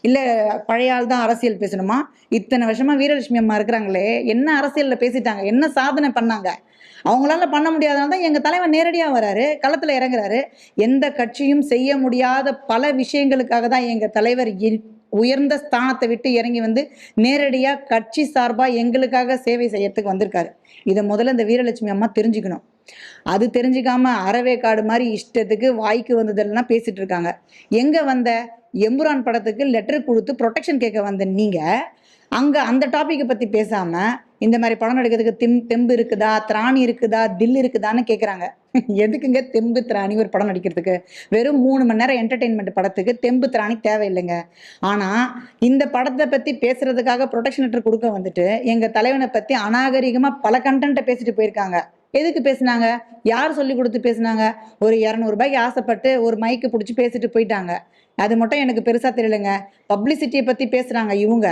இல்லை பழைய ஆள் தான் அரசியல் பேசணுமா? இத்தனை வருஷமா வீரலட்சுமி அம்மா இருக்கிறாங்களே என்ன அரசியலில் பேசிட்டாங்க? என்ன சாதனை பண்ணாங்க? அவங்களால பண்ண முடியாதனால தான் எங்கள் தலைவர் நேரடியாக வராரு களத்தில் இறங்குறாரு. எந்த கட்சியும் செய்ய முடியாத பல விஷயங்களுக்காக தான் எங்கள் தலைவர் இ- உயர்ந்த ஸ்தானத்தை விட்டு இறங்கி வந்து நேரடியாக கட்சி சார்பாக எங்களுக்காக சேவை செய்யறதுக்கு வந்திருக்காரு. இதை முதல்ல இந்த வீரலட்சுமி அம்மா தெரிஞ்சுக்கணும். அது தெரிஞ்சுக்காம அறவே காடு மாதிரி இஷ்டத்துக்கு வாய்க்கு வந்ததெல்லாம் பேசிட்டு இருக்காங்க. எங்க வந்த எம்புரான் படத்துக்கு லெட்டர் கொடுத்து ப்ரொடெக்ஷன் கேட்க வந்த நீங்க அங்க அந்த டாபிக்கை பத்தி பேசாம இந்த மாதிரி படம் எடுக்கிறதுக்கு திம் தெம்பு இருக்குதா திராணி இருக்குதா தில் இருக்குதான்னு கேட்குறாங்க எதுக்குங்க தெம்பு திராணி ஒரு படம் நடிக்கிறதுக்கு? வெறும் மூணு மணி நேரம் என்டர்டெயின்மெண்ட் படத்துக்கு தெம்பு திராணி தேவையில்லைங்க. ஆனா இந்த படத்தை பற்றி பேசுறதுக்காக ப்ரொடெக்ஷன் லெட்டர் கொடுக்க வந்துட்டு எங்கள் தலைவனை பற்றி அநாகரிகமாக பல கண்டென்ட்டை பேசிட்டு போயிருக்காங்க. எதுக்கு பேசுனாங்க? யார் சொல்லி கொடுத்து பேசுனாங்க? ஒரு இரநூறுபாய்க்கு ஆசைப்பட்டு ஒரு மைக்கு பிடிச்சி பேசிட்டு போயிட்டாங்க. அது மட்டும் எனக்கு பெருசாக தெரியலங்க. பப்ளிசிட்டியை பற்றி பேசுகிறாங்க இவங்க.